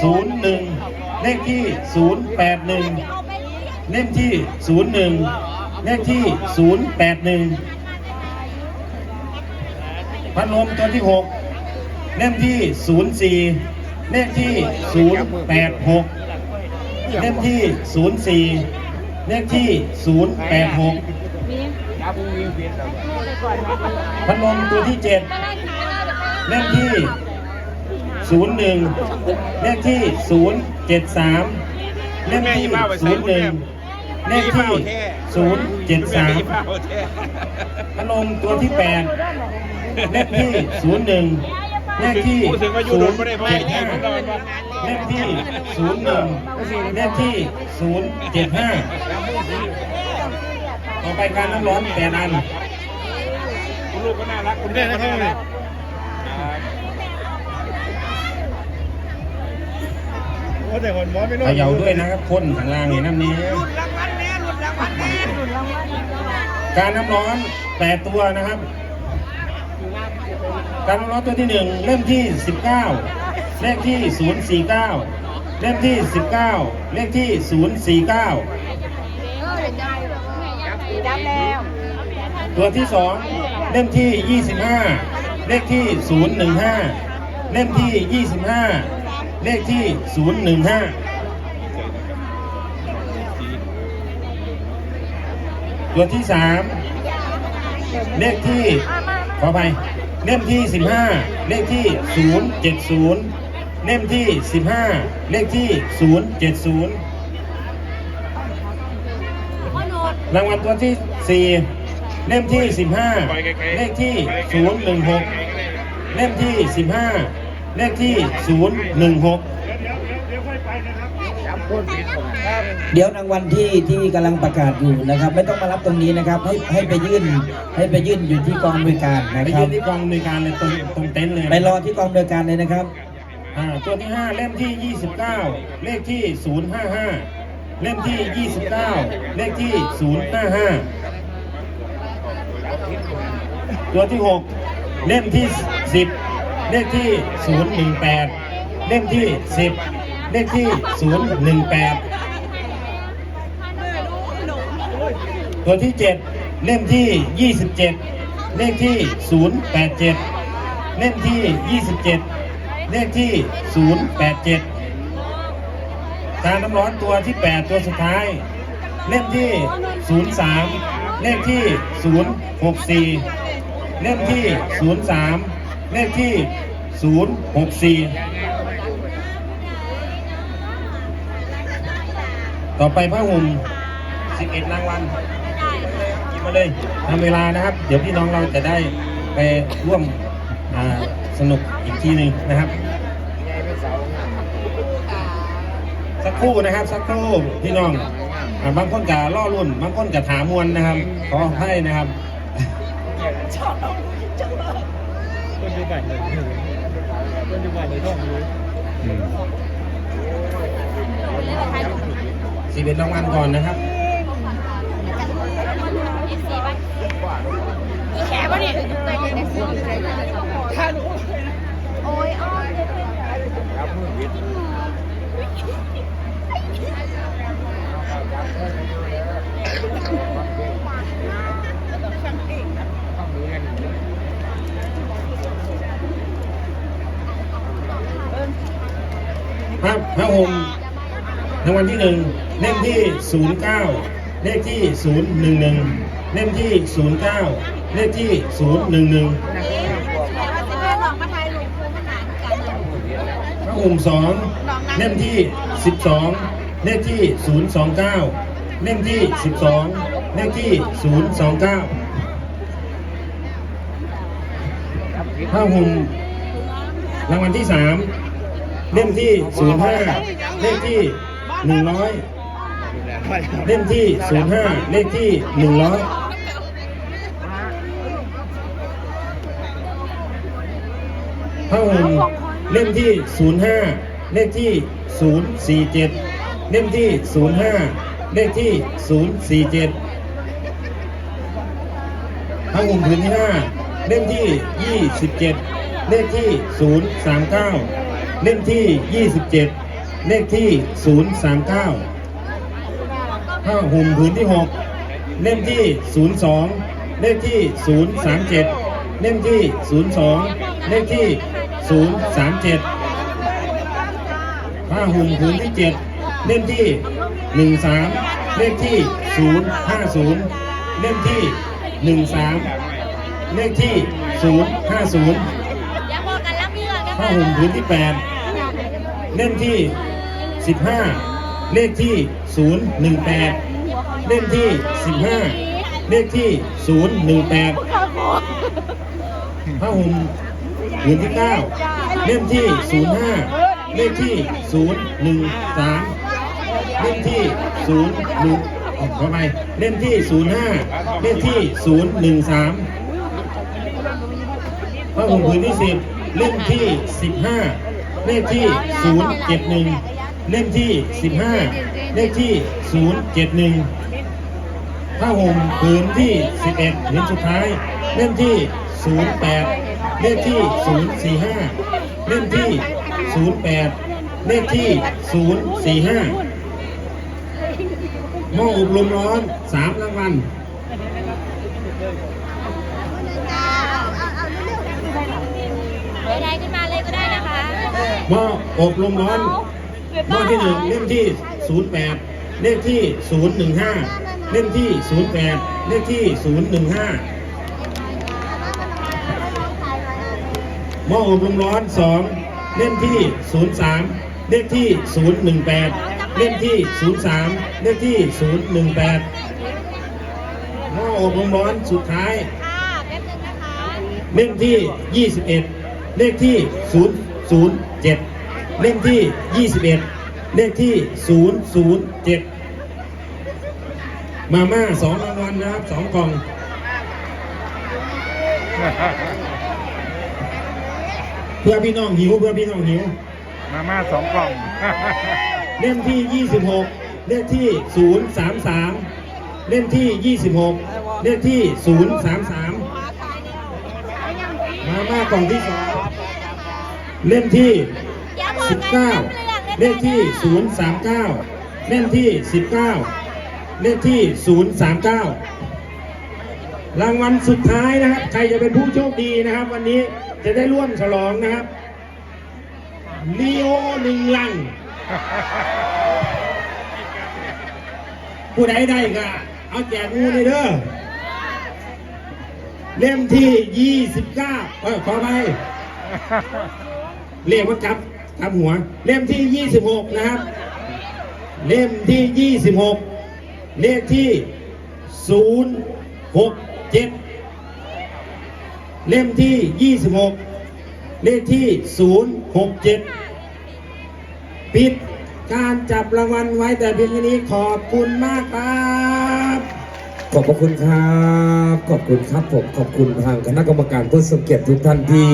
01 เลขที่ 081 เลขที่ 01 เลขที่ 081 พัดลมตัวที่ 6 เลขที่ 04 เลขที่ 086 เลขที่ 04 เลขที่ 086พัดลมตัวที่เจ็ดเลขที่ 01 เลขที่ 073 เลขที่ 01 เลขที่ 073พัดลมตัวที่ 8 เลขที่ 01 เลขที่ 075 เลขที่ 01 เลขที่ 075 ต่อไปการน้ำร้อนแปดอันคุณลูกก็น่ารักคุณแม่ก็น่ารัก โอ้แต่คนมอไม่รู้เขย่าด้วยนะครับพ่นข้างล่างนี่น้ำนี้การน้ำร้อนแปดตัวนะครับ การน้ำร้อนตัวที่หนึ่งเล่มที่สิบเก้าเลขที่ศูนย์สี่เก้าเล่มที่สิบเก้าเลขที่ศูนย์สี่เก้าดับแล้วตัวที่สองเล่มที่ยี่สิบห้าเลขที่ศูนย์หนึ่งห้าเล่มที่ยี่สิบห้า เลขที่ศูนย์หนึ่งห้าตัวที่สามเลขที่ ขอไปเล่มที่สิบห้าเลขที่ศูนย์เจ็ดศูนย์เล่มที่สิบห้าเลขที่ศูนย์เจ็ดศูนย์รางวัลตัวที่สี่เล่มที่สิบห้าเลขที่ศูนย์หนึ่งหกเล่มที่สิบห้า เลขที่ศูนย์หนึ่งหกเดี๋ยวรางวัลที่ที่กำลังประกาศอยู่นะครับ ไม่ต้องมารับตรงนี้นะครับ ให้ให้ไปยื่นให้ไปยื่นอยู่ที่กองบริการนะไปครัยืบนที่กองบริการเลยตรงตรงเต็นท์เลยไปรอที่กองบริการเลยนะครับ อ่าตัวที่ 5 เล่มที่ 29 เลขที่ 055 เล่มที่ 29 เลขที่ 055 ตัวที่ 6 เล่มที่ 10 เลขที่ 018 เล่มที่ 10 เลขที่ 018 ตัวที่ 7 เล่มที่ 27 เลขที่ 087 เล่มที่ 27 เลขที่ 087การน้ำร้อนตัวที่ 8 ตัวสุดท้าย เล่มที่ 03 เลขที่ 064 เล่มที่ 03 เลขที่ 064 ต่อไปผ้าห่ม11รางวัลหยิบมาเลยทำเวลานะครับ เดี๋ยวพี่น้องเราจะได้ไปร่วมสนุกอีกทีหนึ่งนะครับ สักครู่นะครับ สักครู่พี่น้องบางคนกะล่อรุ่น บางคนกะถามมวลนะครับ ขอให้นะครับ คนดูบัตรเลยคนดูบัตรเลยท่องรู้สิบเอ็ดรางวัลก่อนนะครับอีแขวะเนี่ยโอ้ยอ้อน พระพระห่มรางวัลที่หนึ่งเล่มที่ศูนย์เก้าเลขที่ศูนย์หนึ่งหนึ่งเล่มที่ศูนย์เก้าเลขที่ศูนย์หนึ่งหนึ่งพระห่มสองเล่มที่สิบสองเลขที่ศูนย์สองเก้าเล่มที่สิบสองเลขที่ศูนย์สองเก้าพระห่มรางวัลที่สาม เล่มที่ศูนย์ห้าเลขที่หนึ่งร้อยเล่มที่ 05 เลขที่ 100ผ้าห่มเล่มที่ 05 เลขที่ 047 เล่มที่ 05 เลขที่ 047ผ้าห่มผืนที่ 5 เล่มที่ 27 เลขที่ 039 เล่มที่ 27 เลขที่ศูนย์สามเก้าผ้าห่มผืนที่หกเล่มที่ศูนย์สองเลขที่ศูนย์สามเจ็ดเล่มที่ศูนย์สองเลขที่ศูนย์สามเจ็ดผ้าห่มผืนที่เจ็ดเล่มที่หนึ่งสามเลขที่ศูนย์ห้าศูนย์เล่มที่หนึ่งสามเลขที่ศูนย์ห้าศูนย์อย่าบอกกันรับเรื่องกันผ้าห่มผืนที่แปด เล่มที่ 15 เลขที่ 018 เล่มที่ 15 เลขที่ 018ผ้าหุ่มหุ่นที่ 9 เล่มที่ 05 เลขที่ 013 เล่มที่ 0 1ออกเข้าไปเล่มที่ 05 เล่มที่ 013พรหุ่มหุ่นที่ 10 เล่มที่ 15 เลขที่ 071 เลขที่ 15 เลขที่ 071ผ้าห่มผืนที่ 11ลิ้นสุดท้าย เล่มที่ 08 เลขที่ 045 เล่มที่ 08 เลขที่ 045หม้ออบลมร้อน 3 รางวัล ใดๆขึ้นมาเลยก็ได้นะคะหม้ออบลมร้อนหม้อที่หนึ่งเล่มที่ศูนย์แปดเลขที่ศูนย์หนึ่งห้าเล่มที่ศูนย์แปดเลขที่ศูนย์หนึ่งห้าหม้ออบลมร้อนสองเล่มที่ศูนย์สามเลขที่ศูนย์หนึ่งแปดเล่มที่ศูนย์สามเลขที่ศูนย์หนึ่งแปดหม้ออบลมร้อนสุดท้ายค่ะแป๊บนึงนะคะเล่มที่ 21 เลขที่ 007 เล่มที่ 21 เลขที่ 007 มาม่าสองรางวัลนะครับสองกล่อง เพื่อพี่น้องหิวเพื่อพี่น้องหิว มาม่าสองกล่อง เล่มที่ 26 เลขที่ 033 เล่มที่ 26 เลขที่ 033 มาม่ากล่องที่สอง เล่มที่อย่าบอกกันรับเรื่อง19 เลขที่ 039 เล่มที่ 19 เลขที่ 039 รางวัลสุดท้ายนะครับ ใครจะเป็นผู้โชคดีนะครับ วันนี้จะได้ร่วมฉลองนะครับลีโอหนึ่งลัง ผู้ใดได้ก็เอาแจกงูเลยเด้อ เล่มที่ 29 เออขอไป เรียกว่ากับกลับหัว เล่มที่ 26 นะครับ เล่มที่ 26 เลขที่ 067 เล่มที่ 26 เลขที่ 067 ปิดการจับรางวัลไว้แต่เพียงแค่นี้ขอบคุณมากครับขอบพระคุณครับ ขอบคุณครับผม ขอบคุณทางคณะกรรมการผู้ทรงเกียรติทุกท่านที่